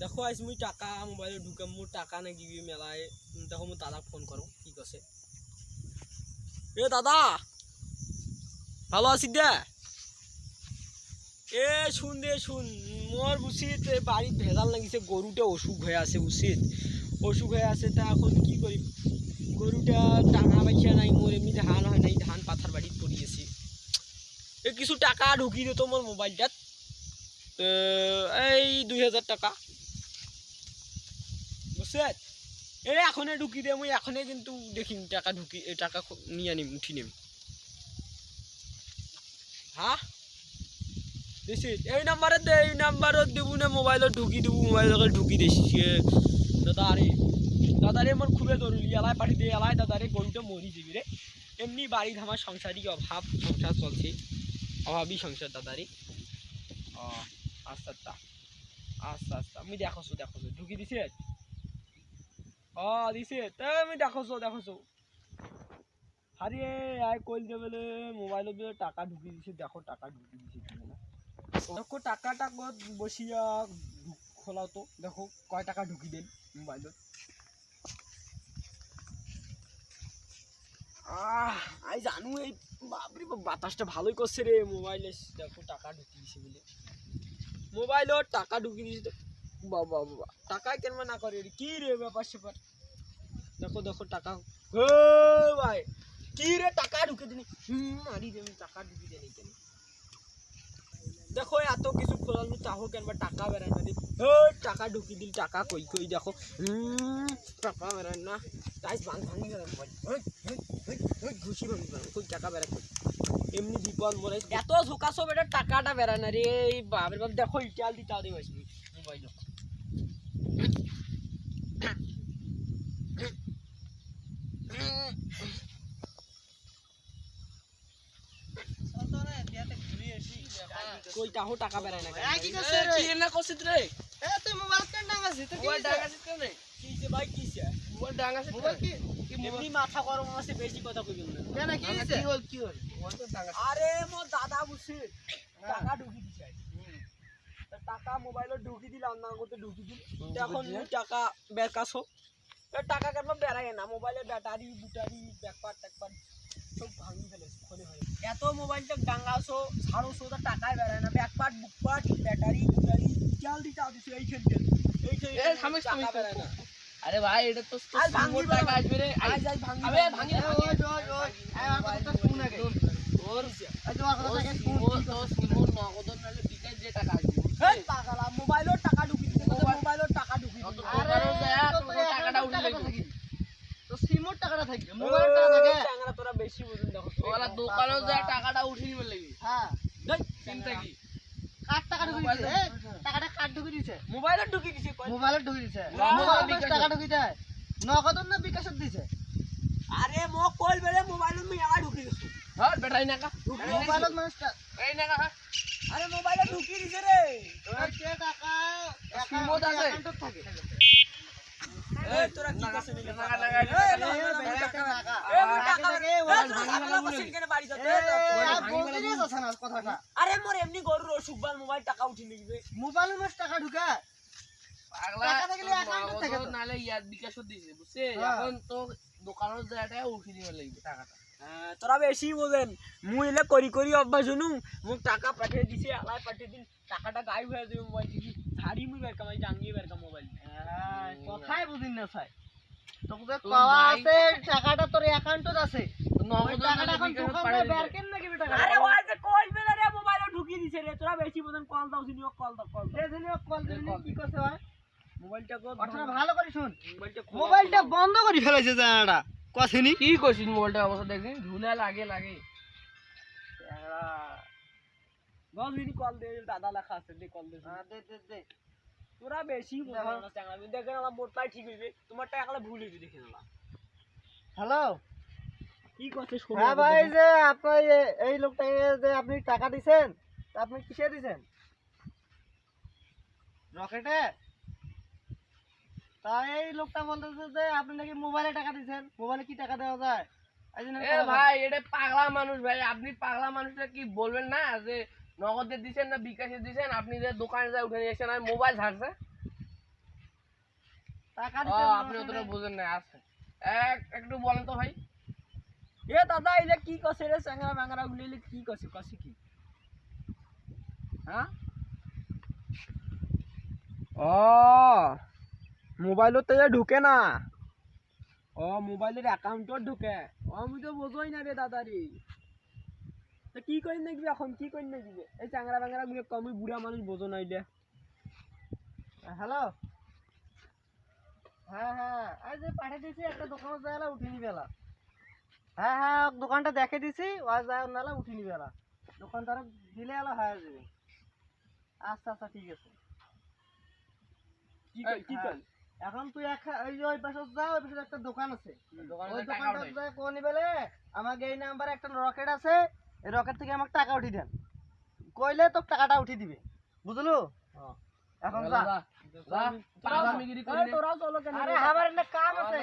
দেখো আজ মুই টাকা মোবাইলে ঢুকাম মোর টাকা নাকি মেলায়। উম, দেখো মোর দাদাক ফোন করো কি কছে। এ দাদা! ভালো আছিস দে। এ শুন দে শুন। মোর উচিত এ বাড়িত ভেজাল লাগিছে গরুটা অসুখ হয়ে আছে উচিত। অসুখ হয়ে আছে তা এখন কি করি গরুটা টাঙা বাইছা নাই মোর এমনি ধান হয় নাই ধান পাথার বাড়িত পড়িয়েছি এ কিছু টাকা ঢুকি দিত মোর মোবাইলটাত। এই দুই হাজার টাকা। বুঝছে এ এখনে ঢুকি দে, মুই এখনে কিন্তু দেখিম, টাকা ঢুকি টাকা নিয়ে নিম উঠি নিম। হ্যাঁ দিছি এই নাম্বারে দে, এই নাম্বারত দিব না মোবাইলত? ঢুকি দিব মোবাইলত ঢুকি দিছি দাদা আরে দাদা রে মোর খুবই জরুরি এলাই পাঠি দে, এলাই দাদা রে গরুটা মরি যাবি রে এমনি বাড়ি আমার সংসারই অভাব সংসার চলছে। অভাবই সংসার দাদারি ও আচ্ছা আচ্ছা। আচ্ছা আচ্ছা। আমি দেখোছো দেখোছো। ঢুকি দিছে? ও দিছে। তে, আমি দেখোছো দেখোছো আরে আই কইল দে বলে, মোবাইলত টাকা ঢুকি দিছে, দেখো টাকা ঢুকি দিছে না দেখো টাকাটা কত বসিয়া খোলাও তো দেখো কয় টাকা ঢুকি দেন মোবাইলত। আই জানু এই বাপরে বাপ, বাতাসটা ভালোই করছে রে মোবাইলে। দেখো টাকা ঢুকি দিছে বলে। মোবাইলত টাকা ঢুকি দিছে বাবা বাবা। টাকা কেন না করে কি রে ব্যাপার স্যাপার? দেখো দেখো, টাকা। ও ভাই, কি রে টাকা ঢুকে দিনি হুম, মারি দেবি টাকা ঢুকি দেনি কেন? দেখো, এত কিছু খোলানো চাহো কেন টাকা বেড়ায় না টাকা ঢুকি দিল, টাকা কই কই, দেখো। হুম, টাকা বেড়ায় না। তাই ভাঙ ভাঙি ঘুষি ভাঙি কই, টাকা বেড়ায় কই? এমনি বিপদ মরে এত ঝোকাছো বেটা টাকাটা বেড়ায় না রে। বাপরে বাপ, দেখো, ইটাল দিতে দিই মাসি মোবাইল কই তাহো টাকা বেড়ায় না কি করছে রে? কি না করছিস রে? এ তুই মোবাইল কেন ডাঙাছিস? তোর মোবাইল ডাঙাছিস কেন রে? কিছে ভাই কিছে মোবাইল ডাঙাছিস মোবাইল কি? এমনি মাথা গরম আছে বেশি কথা কইবেন না। কেন কি হইছে? আরে মোর দাদা বুঝছি টাকা ঢুকি দিছে। টাকা মোবাইলে ঢুকি দিলাম না করতে ঢুকি দিল। এখন টাকা বেকাছো এ টাকা কেন বেড়ায় না? মোবাইলের ব্যাটারি বুটারি ব্যাকপার ট্যাকপার সব ভাঙি ফেলেছে ফোনে হয়ে এত মোবাইলটা ডাঙ্গাছো ছাড়োছো তো টাকায় বেড়ায় না। ব্যাকপার্ট বুকপার্ট ব্যাটারি বুটারি চাল দিতে আসছে এই খেলতে এই খেলতে থামিস, টাকা বেড়ায় না। আরে ভাই এটা তো ভাঙি। টাকা আসবে রে। আজ আজ ভাঙি আবে ভাঙি এ, ওই, ওই, ওই, এই আমার কথাটা শুন আগে। তোর এই যে আমার তোর কথাটা আগে শুন। সিমোর তো সিমোর নগদ নালে বিকাশ যে টাকা আসবে এই পাগলা মোবাইলের টাকা ঢুকি দিছে মোবাইলের টাকা ঢুকি অত দিছে দোকানও যায়, তো তোর তোর টাকাটা টাকাটা উঠে টাকাটা যাবে। থাকি। তো সিমোর টাকাটা থাকবে মোবাইলের টাকা থাকে। চ্যাংড়া তোরা বেশি বুঝুন দেখো। ওরা দোকানও যায় টাকাটা উঠে নিবে লাগবে হ্যাঁ। দেখ, চিন্তা কি? কার টাকা ঢুকে দিছে? টাকাটা কার ঢুকে দিছে? মোবাইলের ঢুকি দিছে মোবাইলে ঢুকে দিছে। মোবাইলে টাকা ঢুকে দেয়। নগদ না বিকাশত দিছে? আরে মো কল বেলে মোবাইলত আমি একা ঢুকি দিছো। হ্যাঁ বেটাই না কা মোবাইলত মানুষটা। এই না কা আরে মোবাইলে ঢুকি দিছে রে। ওই যে টাকা? আছে। থাকে। এই তোরা কি করছিস? নিলে টাকা লাগা এই, এ, এই, বেশি এই, টাকা টাকা। এই, মোর টাকা টাকা থাকে, এই, মোবাইল তোরা করছিস কেন এই, তোরা- আর মোর এমনি গরুর অসুখ বাল মোবাইল টাকা উঠি নিবে মোবাইলে মানুষ টাকা ঢুকে? পাগলা টাকা থাকলে account এ থাকে তো। নগদ নালে ইয়াত বিকাশও দিছে বুঝছে? হ্যাঁ। এখন তো দোকানও যায় উঠে নিবে লাগবে টাকাটা। হ্যাঁ, তোরা বেশি বোঝেন। মুই এলে করি করি অভ্যাস শুনু। মোক টাকা পাঠিয়ে দিছে আলাই পাঠিয়ে দিন। টাকাটা গায়েব হয়ে যাবে মোবাইল থেকে ছাড়ি মুই বের কামাই জাঙ্গিয়ে বের কাম মোবাইল হ্যাঁ, কথাই বুঝিন না চাই তোকে পাওয়া আছে টাকাটা তোর অ্যাকাউন্টত আছে। আরে ওই যে কল বেলা রে মোবাইলে ঢুকিয়ে দিছে রে। তোরা বেশি বোঝেন কল দাও শুনি কল দাও কল দাও। সে কল দিনে কি করছে ভাই মোবাইলটা কো কথাটা ভালো করে শুন। মোবাইলটা বন্ধ করে ফেলেছে জানাটা। কথানি কি করছিস মোবাইলটা অবস্থা দেখি ঝুলা লাগে লাগে। কল দে দাদা লেখা আছে দে কল দে হ্যাঁ, দে দে দে। তোরা বেশি দেখে না মোরটাই ঠিক হইবে। তোমারটা একলা ভুল হইবে দেখে না হ্যালো? কি কথা শোনো হ্যাঁ ভাই যে আপনার এই লোকটাকে যে আপনি টাকা দিছেন তা আপনি কিসে দিছেন? রকেটে? তা এই লোকটা বলতেছে যে আপনি নাকি মোবাইলে টাকা দিছেন মোবাইলে কি টাকা দেওয়া যায়? এ ভাই এটা পাগলা মানুষ ভাই আপনি পাগলা মানুষটা কি বলবেন না যে নগদে দিছেন না বিকাশে দিছেন? আপনি যে দোকানে যায় উঠে নিয়ে এসেছেন আর মোবাইল ছাড়ছে? টাকা আপনি অতটা বুঝেন না আছে এক একটু বলেন তো ভাই। এ দাদা, এলে কি কছে রে চ্যাংরা ম্যাংরা গুলো কি কছে কছে কি? হ্যাঁ ও মোবাইলত ঢুকে না? ও মোবাইলের অ্যাকাউন্টত ঢুকে। ও আমি তো বোঝই না রে দাদা রে তা কি করি নাকি এখন, কি করি নাকি এই চ্যাংরা ম্যাংরা গুলো কমই বুড়া মানুষ বোঝো না এটা হ্যালো হ্যাঁ হ্যাঁ আজ যে পাঠিয়ে দিছি একটা দোকানে যায় উঠে নিবে এলা। হ্যাঁ হ্যাঁ দোকানটা দেখে দিছি ওই যায় নালা উঠে নিবে এলা। দোকানদার দিলে এলা হয়ে যাবে আচ্ছা আচ্ছা ঠিক আছে কি কি হ্যাঁ। কই এখন তুই ওই যে ওই পাশে যা ওই পাশে একটা দোকান আছে ওই দোকানটা। যায় কোন নিবেলে আমাকে এই নাম্বারে একটা রকেট আছে এই রকেট থেকে আমাকে টাকা উঠিয়ে দেন কইলে তো টাকাটা উঠিয়ে দিবে বুঝলো হ্যাঁ। এখন যা? আমার কাম আছে।